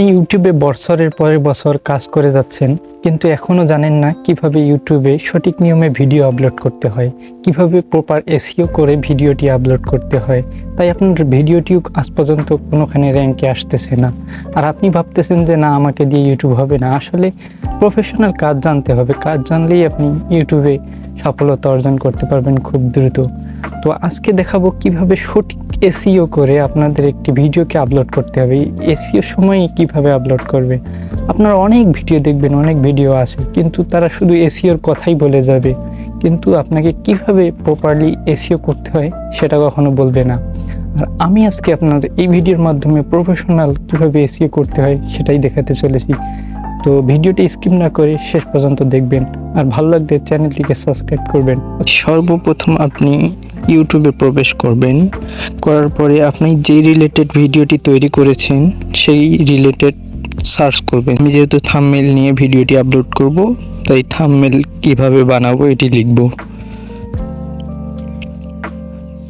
আপনি ইউটিউবে বছরের পরে বছর কাজ করে যাচ্ছেন, কিন্তু এখনও জানেন না কীভাবে ইউটিউবে সঠিক নিয়মে ভিডিও আপলোড করতে হয়, কীভাবে প্রপার এসিও করে ভিডিওটি আপলোড করতে হয়। তাই আপনার ভিডিওটিও আজ পর্যন্ত কোনোখানে র্যাঙ্কে আসতেছে না। আর আপনি ভাবতেছেন যে না, আমাকে দিয়ে ইউটিউব হবে না। আসলে প্রফেশনাল কাজ জানতে হবে। কাজ জানলেই আপনি ইউটিউবে সফলতা অর্জন করতে পারবেন খুব দ্রুত। তো আজকে দেখাবো কীভাবে সঠিক এসিও করে আপনাদের একটি ভিডিওকে আপলোড করতে হবে। এসিও সময় কীভাবে আপলোড করবে? আপনারা অনেক ভিডিও দেখবেন, অনেক ভিডিও আছে, কিন্তু তারা শুধু এসিওর কথাই বলে যাবে। কিন্তু আপনাকে কীভাবে প্রপারলি এসিও করতে হয় সেটা কখনো বলবে না। আর আমি আজকে আপনাদের এই ভিডিওর মাধ্যমে প্রফেশনাল কীভাবে এসিও করতে হয় সেটাই দেখাতে চলেছি। তো ভিডিওটি স্কিপ না করে শেষ পর্যন্ত দেখবেন। আর ভালো লাগলে চ্যানেলটিকে সাবস্ক্রাইব করবেন। সর্বপ্রথম আপনি ইউটিউবে প্রবেশ করবেন, করার পরে আপনি যে রিলেটেড ভিডিওটি তৈরি করেছেন, সেই রিলেটেড সার্চ করবেন। আমি যেহেতু থাম্বনেল নিয়ে ভিডিওটি আপলোড করব, তাই থাম্বনেল কীভাবে বানাবো এটি লিখব।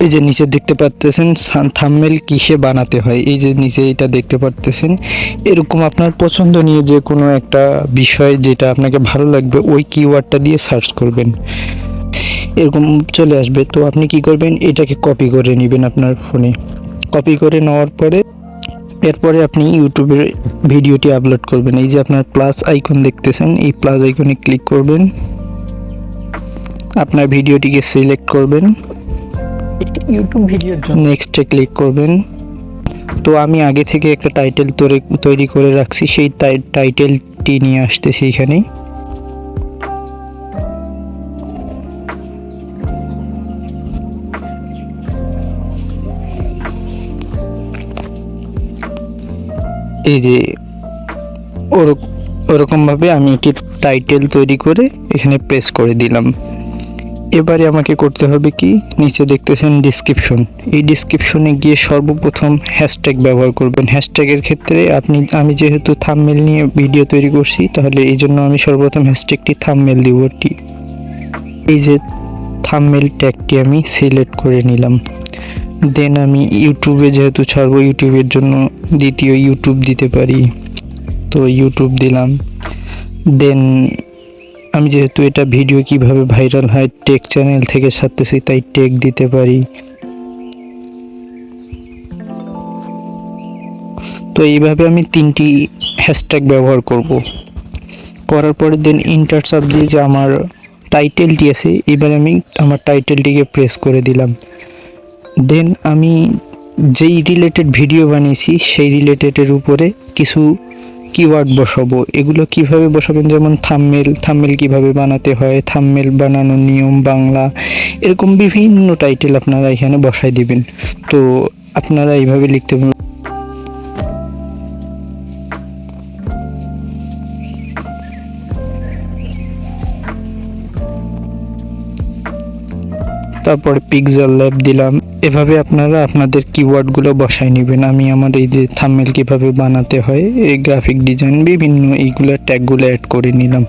এই যে নিচে দেখতে পাচ্তেছেন থাম্বনেল কিসে বানাতে হয়? এই যে নিচে এটা দেখতে পাচ্তেছেন, এরকম আপনার পছন্দ নিয়ে যে কোনো একটা বিষয় যেটা আপনাকে ভালো লাগবে, ওই কিওয়ার্ডটা দিয়ে সার্চ করবেন। এরকম চলে আসবে। তো আপনি কি করবেন? এটাকে কপি করে নেবেন আপনার ফোনে কপি করে নেওয়ার পরে এরপরে আপনি ইউটিউবের ভিডিওটি আপলোড করবেন। এই যে আপনার প্লাস আইকন দেখতেছেন এই প্লাস আইকনে ক্লিক করবেন। আপনার ভিডিওটিকে সিলেক্ট করবেন। ইউটিউব ভিডিওর জন্য। নেক্সটে ক্লিক করবেন। তো আমি আগে থেকে একটা টাইটেল তৈরি করে রাখছি। সেই টাইটেলটি নিয়ে আসতেছি এখানে। এই যে ওরকমভাবে আমি একটি টাইটেল তৈরি করে এখানে প্রেস করে দিলাম। এবারে আমাকে করতে হবে কি? নিচে দেখতেছেন ডিসক্রিপশন এই ডিসক্রিপশনে গিয়ে সর্বপ্রথম হ্যাশট্যাগ ব্যবহার করবেন। হ্যাশট্যাগের ক্ষেত্রে আপনি, আমি যেহেতু থামমেল নিয়ে ভিডিও তৈরি করছি, তাহলে এই জন্য আমি সর্বপ্রথম হ্যাশট্যাগটি থামমেল দিব। এই যে থামমেল ট্যাগটি আমি সিলেক্ট করে নিলাম। দেন আমি ইউটিউবে যেহেতু ছাড়বো ইউটিউবের জন্য দ্বিতীয় ইউটিউব দিতে পারি। তো ইউটিউব দিলাম। দেন আমি যেহেতু এটা ভিডিও কীভাবে ভাইরাল হয় টেক চ্যানেল থেকে ছাড়তেছি, তাই টেক দিতে পারি। তো এইভাবে আমি তিনটি হ্যাশট্যাগ ব্যবহার করব। করার পরে দেন ইন্টার সাব দিয়ে যে আমার টাইটেলটি আছে, এবার আমি আমার টাইটেলটিকে প্রেস করে দিলাম। দেন আমি যেই রিলেটেড ভিডিও বানিয়েছি, সেই রিলেটেডের উপরে কিছু কিওয়ার্ড বসাবো। এগুলো কীভাবে বসাবেন? যেমন থামমেল থামমেল কীভাবে বানাতে হয়? থামমেল বানানোর নিয়ম বাংলা, এরকম বিভিন্ন টাইটেল আপনারা এখানে বসাই দিবেন। তো আপনারা এইভাবে লিখতে তারপরে পিকজেল ল্যাব দিলাম। এভাবে আপনারা আপনাদের কিওয়ার্ডগুলো বসায় নেবেন। আমি আমার এই যে থাম্মেল কীভাবে বানাতে হয়, এই গ্রাফিক ডিজাইন বিভিন্ন এইগুলো ট্যাগগুলো অ্যাড করে নিলাম।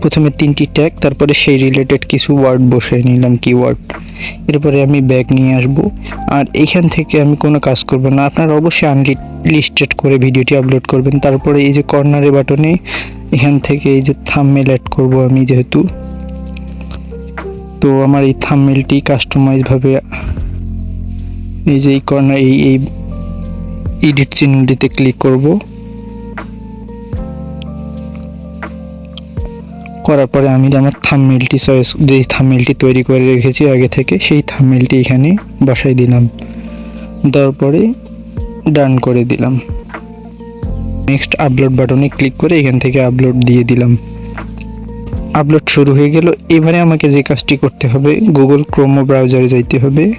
প্রথমে তিনটি ট্যাগ তারপরে সেই রিলেটেড কিছু ওয়ার্ড বসায় নিলাম কিওয়ার্ড এরপরে আমি ব্যাগ নিয়ে আসব। আর এখান থেকে আমি কোনো কাজ করব না। আপনারা অবশ্যই আনলিস্টেড করে ভিডিওটি আপলোড করবেন। তারপরে এই যে কর্নারে বাটনে এখান থেকে এই যে থাম্মেল অ্যাড করব আমি যেহেতু। তো আমার এই থাম্মেলটি কাস্টমাইজভাবে এই যে এই কর্নার এই এই এডিট চিহ্নটিতে ক্লিক করব। করার পরে আমি আমার থাম্মেলটি চয়েস যেই থাম্মেলটি তৈরি করে রেখেছি আগে থেকে, সেই থাম্মেলটি এখানে বসাই দিলাম। দেওয়ার পরে ডান করে দিলাম। নেক্সট আপলোড বাটনে ক্লিক করে এখান থেকে আপলোড দিয়ে দিলাম। আপলোড শুরু হয়ে গেল। এবারে আমাকে যে কাজটি করতে হবে গুগল ক্রোমো ব্রাউজারে যাইতে হবে।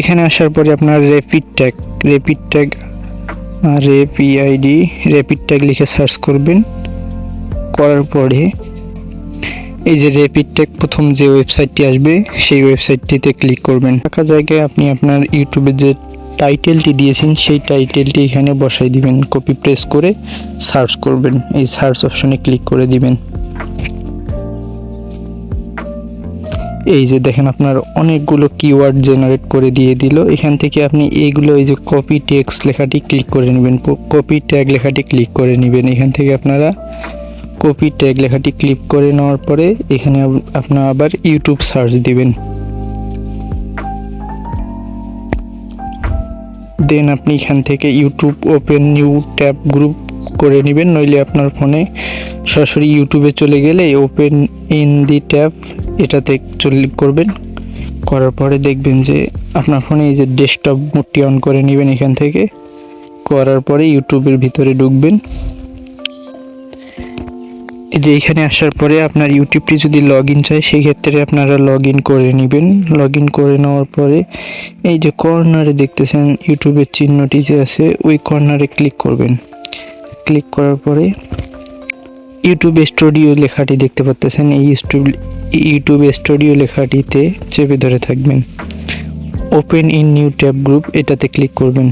এখানে আসার পরে আপনার র্যাপিড ট্যাগ র্যাপিড ট্যাগ রেপ ইআইডি র্যাপিড ট্যাগ লিখে সার্চ করবেন। করার পরে এই যে র্যাপিড ট্যাগ প্রথম যে ওয়েবসাইটটি আসবে, সেই ওয়েবসাইটটিতে ক্লিক করবেন। ফাঁকা জায়গায় আপনি আপনার ইউটিউবে যে টাইটেলটি দিয়েছেন, সেই টাইটেলটি এখানে বসাই দিবেন। কপি প্রেস করে সার্চ করবেন। এই সার্চ অপশনে ক্লিক করে দিবেন। এই যে দেখেন আপনার অনেকগুলো কিওয়ার্ড জেনারেট করে দিয়ে দিল। এখান থেকে আপনি এইগুলো, এই যে কপি টেক্স লেখাটি ক্লিক করে নেবেন। কপি ট্যাগ লেখাটি ক্লিক করে নেবেন। এখান থেকে আপনারা কপি ট্যাগ লেখাটি ক্লিক করে নেওয়ার পরে এখানে আপনারা আবার ইউটিউব সার্চ দিবেন। দেন আপনি এখান থেকে YouTube open new tab group করে নেবেন। নইলে আপনার ফোনে সরাসরি ইউটিউবে চলে গেলে ওপেন ইন দি ট্যাব এটাতে ক্লিক করবেন। করার পরে দেখবেন যে আপনার ফোনে এই যে ডেস্কটপ মোডটি অন করে নেবেন এখান থেকে। করার পরে ইউটিউবের ভিতরে ঢুকবেন। এই যে এখানে আসার পরে আপনার ইউটিউবটি যদি লগ ইন চায় সেই ক্ষেত্রে আপনারা লগ ইন করে নেবেন। লগ ইন করে নেওয়ার পরে এই যে কর্নারে দেখতেছেন ইউটিউবের চিহ্নটি যে আছে, ওই কর্নারে ক্লিক করবেন। ক্লিক করার পরে ইউটিউব স্টুডিও লেখাটি দেখতে পাচ্তেছেন। এই ইউটিউব স্টুডিও লেখাটিতে চেপে ধরে থাকবেন। Open in new tab group এটাতে ক্লিক করবেন।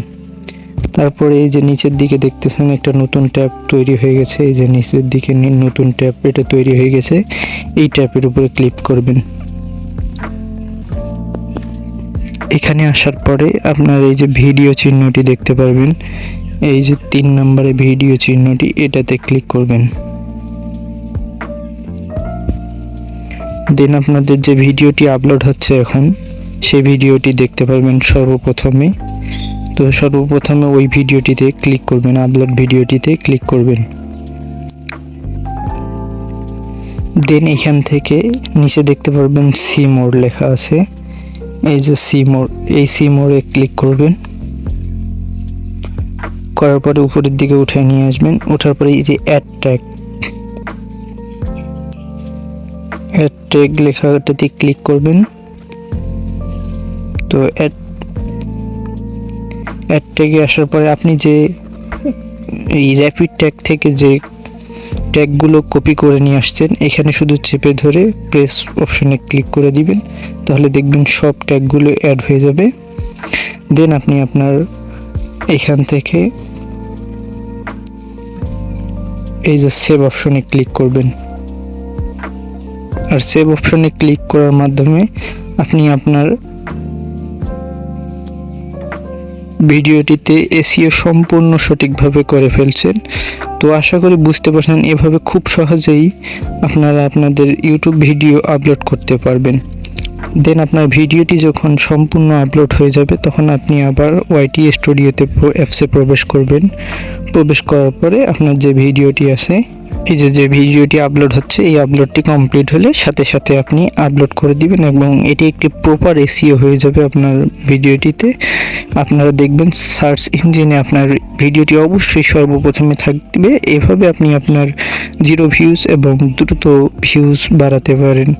তারপরে এই যে নিচের দিকে দেখতেছেন, একটা নতুন ট্যাব তৈরি হয়ে গেছে। এই যে নিচের দিকে নতুন ট্যাব এটা তৈরি হয়ে গেছে। এই ট্যাবের উপরে ক্লিক করবেন। এখানে আসার পরে আপনার এই যে ভিডিও চিহ্নটি দেখতে পারবেন। এই যে তিন নম্বরে ভিডিও চিহ্নটি, এটাতে ক্লিক করবেন। দেন আপনাদের যে ভিডিওটি আপলোড হচ্ছে এখন, সেই ভিডিওটি দেখতে পারবেন সর্বপ্রথমে। তো সর্বপ্রথমে ওই ভিডিওটিতে ক্লিক করবেন আপলোড ভিডিওটিতে ক্লিক করবেন। দেন এখান থেকে নিচে দেখতে পারবেন সি মোড লেখা আছে। এই যে সি মোড এই সি মোডে ক্লিক করবেন। করার পরে উপরের দিকে উঠে নিয়ে আসবেন। ওঠার পরে এই যে অ্যাড ট্যাগ ট্যাগ লেখাটাতে ক্লিক করবেন। তো অ্যাড অ্যাড ট্যাগে আসার পরে আপনি যে, এই র্যাপিড ট্যাগ থেকে যে ট্যাগগুলো কপি করে নিয়ে আসছেন, এখানে শুধু চেপে ধরে প্রেস অপশনে ক্লিক করে দিবেন। তাহলে দেখবেন সব ট্যাগগুলো অ্যাড হয়ে যাবে। দেন আপনি আপনার এখান থেকে এই যে সেভ অপশনে ক্লিক করবেন। আর সেভ অপশনে ক্লিক করার মাধ্যমে আপনি আপনার ভিডিওটিতে এসিও সম্পূর্ণ সঠিকভাবে করে ফেলছেন। তো আশা করি বুঝতে পারছেন, এভাবে খুব সহজেই আপনারা আপনাদের ইউটিউব ভিডিও আপলোড করতে পারবেন। দেন আপনার ভিডিওটি যখন সম্পূর্ণ আপলোড হয়ে যাবে, তখন আপনি আবার ওয়াইটি স্টুডিওতে অ্যাপসে প্রবেশ করবেন। প্রবেশ করার পরে আপনার যে ভিডিওটি আছে এই যে ভিডিওটি আপলোড হচ্ছে, এই আপলোডটি কমপ্লিট হলে সাথে সাথে আপনি আপলোড করে দিবেন এবং এটি একটি প্রপার এসিও হয়ে যাবে আপনার ভিডিওটিতে। আপনারা দেখবেন সার্চ ইঞ্জিনে আপনার ভিডিওটি অবশ্যই সর্বপ্রথমে থাকবে। এভাবে আপনি আপনার জিরো ভিউজ এবং দ্রুত ভিউজ বাড়াতে পারেন।